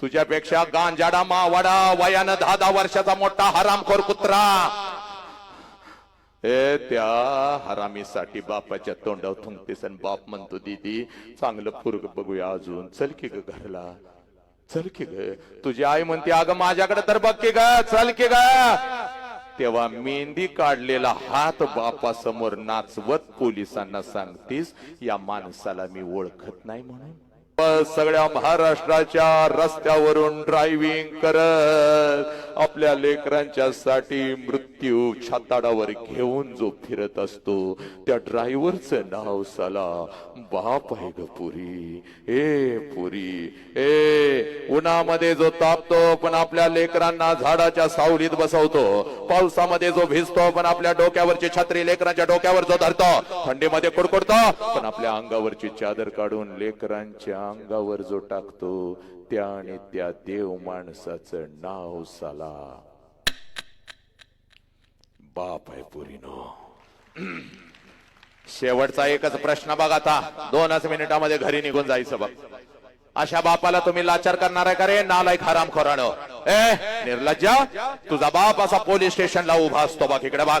तुझ्यापेक्षा गांजाडा मावाडा वयानं दहा दहा वर्षाचा मोठा हरामखोर कुत्रा. ए त्या हरामीसाठी बापाच्या तोंडावर थुंकतेस आणि बाप म्हणतो दीदी चांगलं फुरग बघूया अजून. चल की ग घरला. चल की ग. तुझी आई म्हणते अगं माझ्याकडे तर बघ की ग. चल की ग. तेव्हा मेहंदी काढलेला हात बापासमोर नाचवत पोलिसांना सांगतीस या माणसाला मी ओळखत नाही म्हणून. सगळ्या महाराष्ट्राच्या रस्त्यावरून ड्रायव्हिंग करत आपल्या लेकरांच्या साठी मृत्यू छाताडावर घेऊन जो फिरत असतो त्या ड्रायव्हरचं नाव साला बाप आहे ग पुरी. ए पुरी ए उन्हामध्ये जो तापतो पण आपल्या लेकरांना झाडाच्या सावलीत बसवतो. पावसामध्ये जो भिजतो पण आपल्या डोक्यावरची छत्री लेकरांच्या डोक्यावर जो धरतो. थंडीमध्ये कुडकुडतो पण आपल्या अंगावरची चादर काढून लेकरांच्या अंगावर जो टाकतो त्या आणि त्या देव माणसाचं नाव साला. बाप आहे पुरीनो. शेवटचा एकच प्रश्न बघ आता. दोनच मिनिटामध्ये घरी निघून जायचं बघ. अशा बापाला तुम्ही लाचार करणार आहे का रे? नालायक हराम खोरानो ए निर्लज्जा तुझा बाप असा पोलीस स्टेशनला उभा असतो बघ इकडे बघ.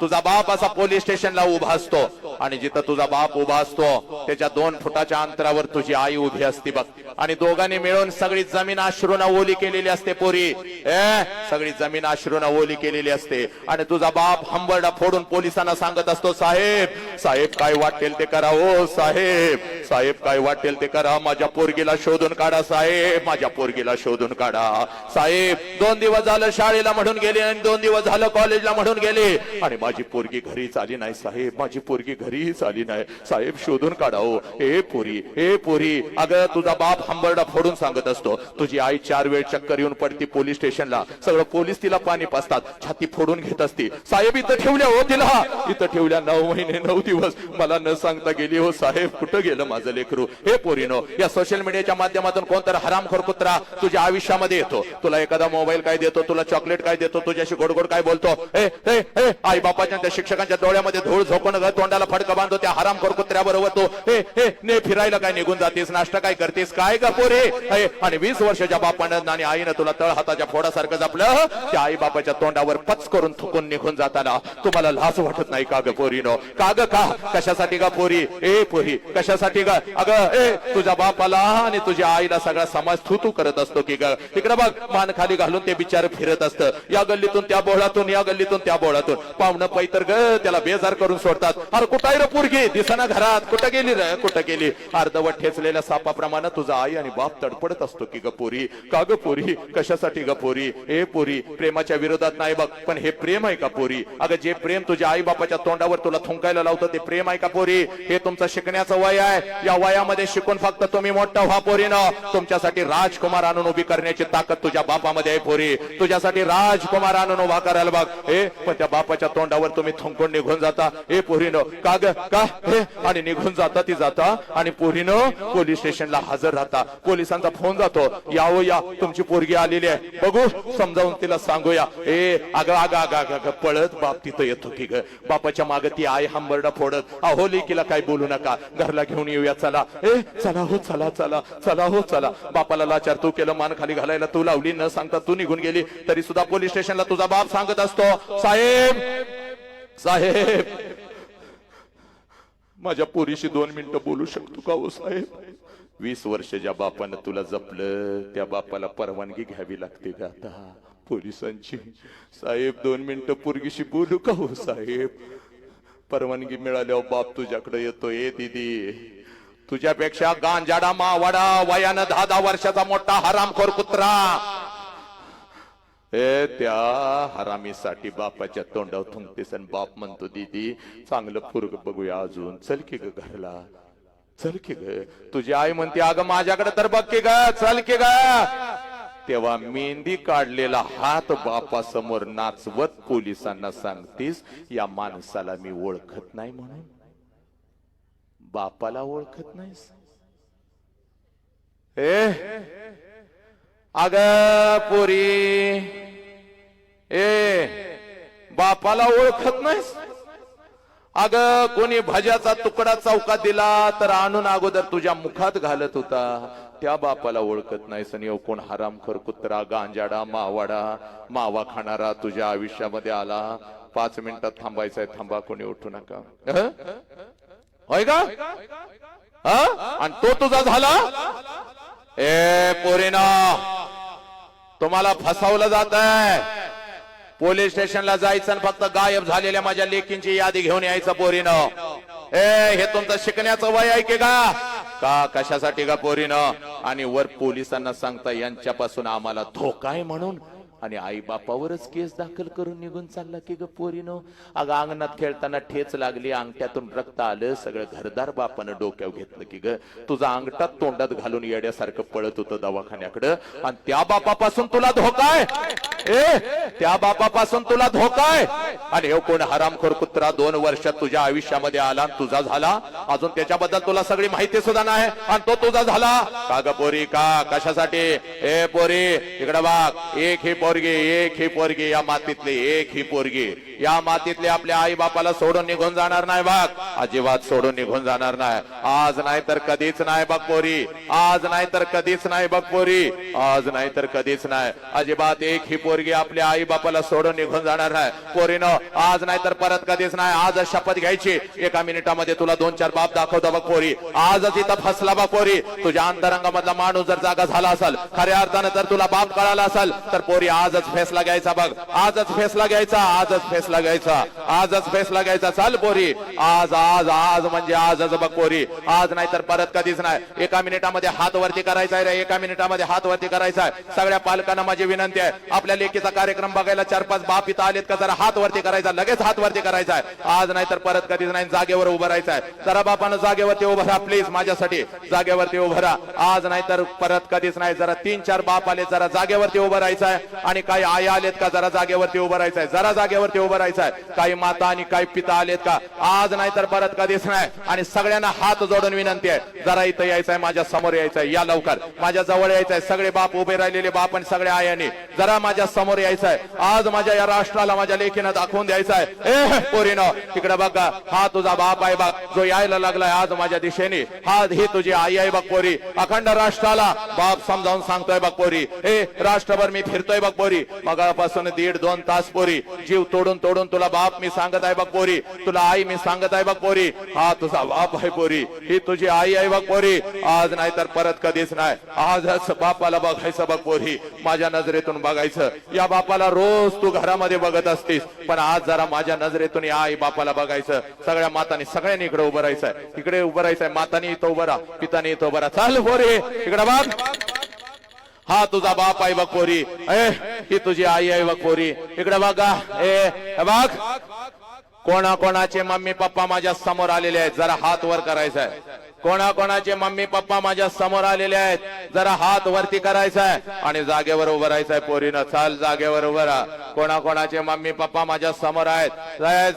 तुझा बाप असा पोलीस स्टेशनला उभा असतो आणि जिथं तुझा बाप उभा असतो त्याच्या दोन फुटाच्या अंतरावर तुझी आई उभी असते बघ. आणि दोघांनी मिळून सगळी जमीन अश्रूना ओली केलेली असते पोरी. ए सगळी जमीन अश्रूना ओली केलेली असते. आणि तुझा बाप हंबरडा फोडून पोलिसांना सांगत असतो साहेब साहेब काय वाटेल ते करा ओ साहेब. साहेब काय वाटेल ते करा. माझ्या पोरगीला शोधून काढा साहेब. माझ्या पोरगीला शोधून काढा. साहेब दोन दिवस झालं शाळेला म्हणून गेले आणि दोन दिवस झालं कॉलेजला म्हणून गेले. आणि माझी पोरगी घरीच आली नाही साहेब माझी पोरगी घरीच आली नाही. साहेब शोधून काढा हे पोरी हे पोरी. अगं तुझा बाप हंबरडा फोडून सांगत असतो. तुझी आई चार वेळ चक्कर येऊन पडती पोलीस स्टेशनला. सगळं पोलीस तिला पाणी पाजतात. छाती फोडून घेत असते. साहेब इथं ठेवल्या हो तिला. इथं ठेवल्या नऊ महिने नऊ दिवस. मला न सांगता गेली हो साहेब. कुठं गेलं माझं लेकरू? हे पोरीनो. या सोशल मीडियाच्या माध्यमातून कोणतर हरामखोर कुत्रा तुझ्या आयुष्यामध्ये येतो. तुला एखादा मोबाईल काय देतो तुला चॉकलेट काय देतो तुझ्याशी गोड गोड काय बोलतो? ए ए ए आई बापाच्या त्या शिक्षकांच्या डोळ्यामध्ये धूळ झोपून तोंडाला फडका बांधतो त्या हराम कुत्र्याबरोबर तो हे हे ने फिरायला काय निघून जातीस नाश्ता काय करतेस काय का पोरे? आणि वीस वर्षाच्या बापानं आणि आईनं तुला तळ हाताच्या फोडासारखं जपलं? त्या आई बापाच्या तोंडावर पच करून थुकून निघून जाताना तुम्हाला लाज वाटत नाही का ग पोरीनो? का ग का? कशासाठी का पोरी? ए पोरी कशासाठी का अगं ए तुझ्या बापाला आणि तुझ्या आईला सगळा समाज थू तू करत असतो की ग? इकडे बघ पान खाली घालून ते बिचार फिरत असतं. या गल्लीतून त्या बोळातून या गल्लीतून त्या बोळातून. पाहुणं पैतर ग त्याला बेजार करून सोडतात. अरे कुठं आहे पोरगी? दिसना घरात. कुठं गेली र? कुठं गेली? अर्धवट ठेचलेल्या सापाप्रमाणे तुझा आई आणि बाप तडपडत असतो की ग पोरी? का ग पोरी? कशासाठी ग पोरी? ए पोरी प्रेमाच्या विरोधात नाही बघ पण हे प्रेम आहे का पोरी? अगं जे प्रेम तुझ्या आई बापाच्या तोंडावर तुला थुंकायला लावतं ते प्रेम आहे का पोरी? हे तुमचं शिकण्याचं वय आहे. या वयामध्ये शिकून फक्त तुम्ही मोठं व्हा पोरीनं. तुमच्यासाठी राजकुमार आणून उभी करण्याची ताकद तुझ्या बापामध्ये आहे पोरी. तुझ्यासाठी राजकुमार आणून उभा करायला बघ. हे पण त्या बापाच्या तोंडावर तुम्ही थुंकून निघून जाता. हे पोरीनं. का ग? का? हे आणि निघून जाता ती जाता. आणि पोरीनं पोलीस स्टेशनला हजर राहता. पोलिसांचा फोन जातो. यावो या. तुमची पोरगी आलेली आहे. बघू समजावून तिला सांगूया. ए अग अग अग अग अगं पळत बाप तिथं येतो की ग. बापाच्या माग ती आई हंबरडा फोडत. अहो लेकीला काय बोलू नका. घरला घेऊन येऊया. चला. ए चला हो चला चला. चला हो चला. बापाला लाचार तू केलं. मान खाली घालायला तू लावली. न सांगता तू निघून गेली तरी सुद्धा पोलीस स्टेशनला तुझा बाप सांगत असतो साहेब साहेब माझ्या पोरीशी दोन मिनिटं बोलू शकतो का हो साहेब? वीस वर्ष ज्या बापानं तुला जपलं त्या बापाला परवानगी घ्यावी लागते का आता. पोलिसांची साहेब दोन मिनिटं पोरगीशी बोलू का हो साहेब? परवानगी मिळाल्यावर बाप तुझ्याकडे येतो ए दिदी तुझ्यापेक्षा गांजाडा मावाडा वयानं दहा दहा वर्षाचा मोठा हरामखोर कुत्रा हे त्या हरामीसाठी बापाच्या तोंडावर थुंकतेस आणि बाप म्हणतो दीदी चांगलं फुरग बघूया अजून. चल की ग घरला. चल की ग. तुझी आई म्हणते अगं माझ्याकडे तर बघ की ग. चल की ग. तेव्हा मेहंदी काढलेला हात बापासमोर नाचवत पोलिसांना सांगतीस या माणसाला मी ओळखत नाही म्हणून. बापाला ओळखत नाहीस. ए अग पोरी. ए बापाला ओळखत नाहीस? अग कोणी भाज्याचा तुकडा चौका दिला तर आणून अगोदर तुझ्या मुखात घालत होता. त्या बापाला ओळखत नाही सनी कोण हरामखोर कुत्रा गांजाडा मावाडा मावा खाणारा तुझ्या आयुष्यामध्ये आला. पाच मिनिटात थांबायचंय थांबा कोणी उठू नका. होय का? आणि तो तुझा झाला? ए पोरीना. तुम्हाला फसवलं जात आहे. पोलीस स्टेशनला जायचं आणि फक्त गायब झालेल्या माझ्या लेकींची यादी घेऊन यायचं पोरीनं. ए हे तुमचं शिकण्याचं वय आहे की का? का कशासाठी का पोरीनं? आणि वर पोलिसांना सांगता यांच्यापासून आम्हाला धोका आहे म्हणून? आणि आई बापावरच केस दाखल करून निघून चालला की ग पोरीनो. अगं अंगणात खेळताना ठेच लागली अंगठ्यातून रक्त आलं सगळं घरदार बापानं डोक्यावर घेतलं की ग तुझा अंगठात तोंडात घालून येड्यासारखं पळत होतं दवाखान्याकडं. आणि त्या बापापासून तुला धोका आहे. ए त्या बापापासून तुला धोका आहे. आणि हे कोण हरामखोर कुत्रा दोन वर्षात तुझ्या आयुष्यामध्ये आला आणि तुझा झाला? अजून त्याच्याबद्दल तुला सगळी माहिती सुद्धा नाही. आणि तो तुझा झाला. का ग पोरी का? कशासाठी? ए पोरी इकडे बाग एक ही पोरगी एक ही पोरगी या मातीतली एक ही पोरगी. या मातीतले आपल्या आई बापाला सोडून निघून जाणार नाही बाग. अजिबात सोडून निघून जाणार नाही. आज नाही तर कधीच नाही बघ पोरी. आज नाही तर कधीच नाही बघ पोरी. आज नाही तर कधीच नाही. अजिबात एक ही पोरगी आपल्या आई बापाला सोडून निघून जाणार नाही. पोरीनं आज नाही तर परत कधीच नाही. आज शपथ घ्यायची. एका मिनिटामध्ये तुला दोन चार बाप दाखवतो बघ पोरी. आजच इथं फसला बघ पोरी. तुझ्या अंतरंगामधला माणूस जर जागा झाला असेल खऱ्या अर्थानं जर तुला बाप कळाला असेल तर पोरी आजच फैसला घ्यायचा बघ आजच फैसला घ्यायचा. आजच फैसला घ्यायचा आजच फैसला घ्यायचा चाल पोरी. आज आज आज म्हणजे आजच बघ पोरी. आज नाही तर परत कधीच नाही. एका मिनिटामध्ये हात वरती करायचा आहे रे. एका मिनिटामध्ये हात वरती करायचा आहे सगळ्या पालकांना माझी विनंती आहे. आपल्या लेखीचा कार्यक्रम बघायला चार पाच बाप इथं आलेत का? जरा हात वरती करायचा. लगेच हात वरती करायचा आहे आज नाही तर परत कधीच नाही. जागेवर उभं राहायचं आहे जरा बापानं जागेवरती उभं राहा प्लीज माझ्यासाठी. जागेवरती उभं राहा. आज नाही तर परत कधीच नाही. जरा तीन चार बाप आले जरा जागेवरती उभं राहायचं आहे आणि काही आई आलेत का? जरा जागेवरती उभं राहायचं आहे जरा जागेवरती उभं राहायचं आहे. काही माता आणि काही पिता आलेत का? आज नाही तर परत का दिसणार आणि सगळ्यांना हात जोडून विनंती आहे. जरा इथं यायचंय माझ्यासमोर यायचंय. या लवकर. माझ्या जवळ यायचंय. सगळे बाप उभे राहिलेले बाप आणि सगळ्या आयाने जरा माझ्यासमोर यायचंय. आज माझ्या या राष्ट्राला माझ्या लेखीनं दाखवून द्यायचंय. ए पोरीनो तिकडे बघा हा तुझा बाप आहे बघ. जो यायला लागलाय आज माझ्या दिशेने. हा ही तुझी आई आहे बघ पोरी. अखंड राष्ट्राला. बाप समजावून सांगतोय बघ पोरी. ए राष्ट्रभर मी फिरतोय बघ पोरी. मगापासून दीड दोन तास पोरी. जीव तोडून तोडून तुला बाप मी सांगत आहे बघ पोरी. तुला आई मी सांगत आहे बघ पोरी. हा तुझा बाप आहे पोरी. ही तुझी आई आहे बघ पोरी. आज नाही तर परत कधीच नाही. आजच बापाला बघायचं बघ पोरी. माझ्या नजरेतून बघायचं. या बापाला रोज तू घरामध्ये बघत असतीस. पण आज जरा माझ्या नजरेतून या आई बापाला बघायचं. सगळ्या मातानी सगळ्यांनी इकडे उभं राहायचंय. इकडे उभं राहायचंय. मातानी इथं उभं राहा. पितानी इथं उभं राहा. चाल पोरी. इकडे बाप हा तुझा बाप आहे बघ पोरी ए ही तुझी आई आहे बघ पोरी इकडे बघा. ए बघ. कोणा कोणाचे मम्मी पप्पा माझ्यासमोर आलेले आहेत. जरा हात वर करायचा आहे कोणा कोणाचे मम्मी पप्पा माझ्यासमोर आलेले आहेत. जरा हात वरती करायचा आहे आणि जागेवर उभं राहायचंय पोरीनं. चाल जागेवर उभं राहा. कोणा कोणाचे मम्मी पप्पा माझ्यासमोर आहेत.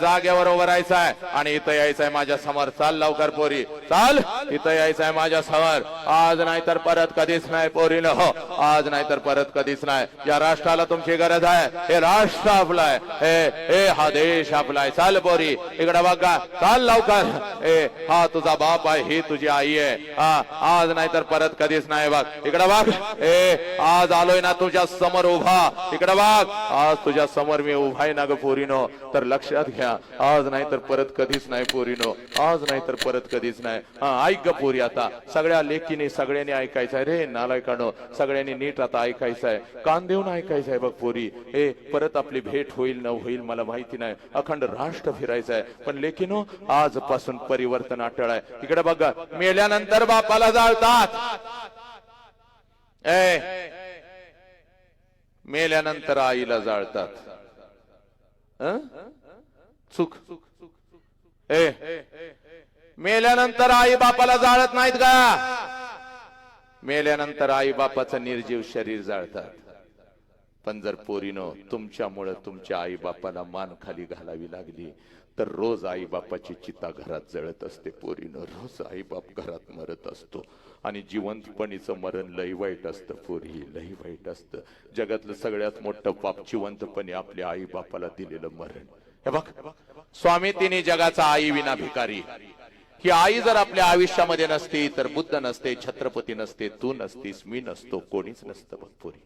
जागेवर उभं राहायचं आहे आणि इथं यायचंय माझ्यासमोर. चाल लवकर पोरी. चाल इथं यायचंय माझ्यासमोर आज नाही तर परत कधीच नाही पोरीन हो. आज नाही तर परत कधीच नाही. या राष्ट्राला तुमची गरज आहे. हे राष्ट्र आपलं आहे हे हे हा देश आपला आहे चाल पोरी. इकडे बघा. चाल लवकर. ए हा तुझा बाप आहे ही तुझी आई आहे. हा आज नाही तर परत कधीच नाही बघ. इकडे बघ. ए आज आलोय ना तुझ्या समोर उभा. इकडे बघ. आज तुझ्या समोर मी उभा आहे ना ग पोरीनो. तर लक्षात घ्या. आज नाही तर परत कधीच नाही पोरीनो. आज नाही तर परत कधीच नाही. हा ऐक पोरी आता. सगळ्या लेखीने सगळ्यांनी ऐकायचं आहे. रे नालायकानो सगळ्यांनी नीट आता ऐकायचं आहे. कान देऊन ऐकायचं आहे बघ पोरी. ए परत आपली भेट होईल न होईल मला माहिती नाही. अखंड राष्ट्र फिरायचं आहे. पण लेखीनो आजपासून परिवर्तन अटळ आहे. इकडे बघा मेल्यानंतर बापाला जाळतात. ए मेल्यानंतर आईला जाळतात. चुक चूक. ए मेल्यानंतर आई बापाला जाळत नाहीत का? मेल्यानंतर आई बापाचं निर्जीव शरीर जाळतात. पण जर पोरीनं तुमच्यामुळं तुमच्या आई बापाला मान खाली घालावी लागली तर रोज आई बापाची चिता घरात जळत असते. पोरीनं रोज आई बाप घरात मरत असतो. आणि जिवंतपणीचं मरण लई वाईट असतं पोरी लई वाईट असतं. जगातलं सगळ्यात मोठं पाप जिवंतपणे आपल्या आई बापाला दिलेलं मरण. हे बघ स्वामी तिने जगाचा आई विना भिकारी ही आई जर आपल्या आयुष्यामध्ये नसती तर बुद्ध नसते छत्रपती नसते तू नसतीस मी नसतो कोणीच नसतं बघ पुरी.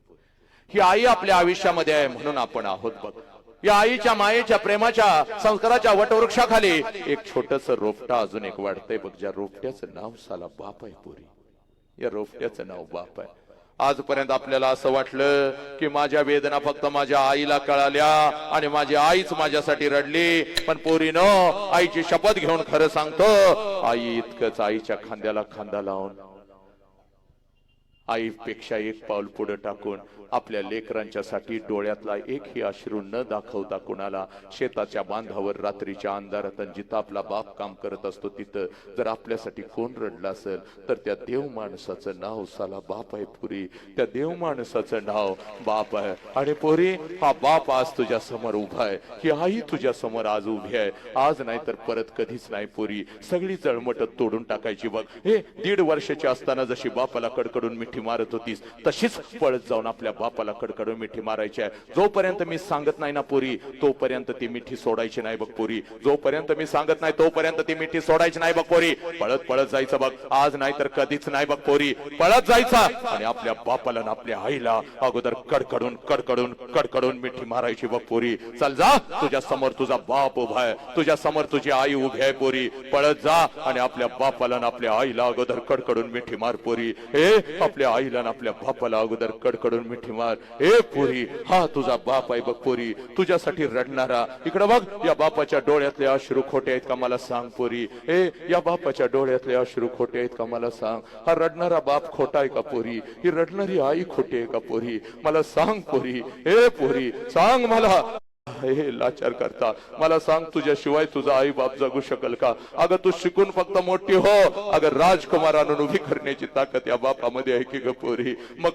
ही आई आपल्या आयुष्यामध्ये आहे म्हणून आपण आहोत बघ. या आईच्या मायेच्या प्रेमाच्या संस्काराच्या वटवृक्षाखाली एक छोटस रोपटा अजून एक वाढतंय बघ ज्या रोपट्याचं नाव साला बाप आहे पुरी. या रोपट्याचं नाव बाप आहे. आजपर्यंत आपल्याला असं वाटलं की माझ्या वेदना फक्त माझ्या आईला कळाल्या आणि माझी आईच माझ्यासाठी रडली. पण पोरीनं आईची शपथ घेऊन खरं सांगतो आई इतकंच आईच्या खांद्याला खांदा लावून आईपेक्षा एक पाऊल पुढे टाकून आपल्या लेकरांच्यासाठी डोळ्यातला एकही अश्रू न दाखवता कुणाला शेताच्या बांधावर रात्रीच्या अंधारात जिथं आपला बाप काम करत असतो तिथं जर आपल्यासाठी कोण रडला असेल तर त्या देव माणसाचं नाव साला बाप आहे पुरी. त्या देव माणसाचं नाव बाप आहे. आणि पोरी हा बाप आज तुझ्या समोर उभा आहे. ही आई तुझ्या समोर आज उभी आहे. आज नाही तर परत कधीच नाही पोरी. सगळी चळमट तोडून टाकायची बघ. हे दीड वर्षाची असताना जशी बापाला कडकडून मिठी मारत होतीस. तशीच पळत जाऊन आपल्या बापाला कडकडून मिठी मारायची आहे. जोपर्यंत मी सांगत नाही ना पोरी तोपर्यंत ती मिठी सोडायची नाही बघ पोरी. जोपर्यंत मी सांगत नाही तोपर्यंत ती मिठी सोडायची नाही बघ पोरी. पळत पळत जायचं बघ. आज नाही तर कधीच नाही बघ पोरी. पळत जायचा. आणि आपल्या बापाला आणि आपल्या आईला अगोदर कडकडून कडकडून कडकडून मिठी मारायची बघ पोरी. चल जा. तुझ्या समोर तुझा बाप उभा आहे. तुझ्या समोर तुझी आई उभी आहे पोरी. पळत जा. आणि आपल्या बापाला आणि आपल्या आईला अगोदर कडकडून मिठी मार पोरी. हे आपल्या आईला आपल्या बापाला अगोदर कडकडून मिठी मार. ए पोरी हा तुझा बाप आहे बघ पोरी. तुझ्यासाठी रडणारा. इकडे बघ या बापाच्या डोळ्यातले अश्रू खोटे आहेत का मला सांग पोरी. हे या बापाच्या डोळ्यातले अश्रू खोटे आहेत का मला सांग. हा रडणारा बाप खोटा आहे का पोरी? ही रडणारी आई खोटी आहे का पोरी? मला सांग पोरी. हे पोरी सांग मला. हे लाचार करता. मला सांग तुझ्याशिवाय तुझा आई बाप जगू शकल का? अगं तू शिकून फक्त मोठी हो. अगं राजकुमारानं उभी करण्याची ताकद या बापामध्ये आहे की ग मग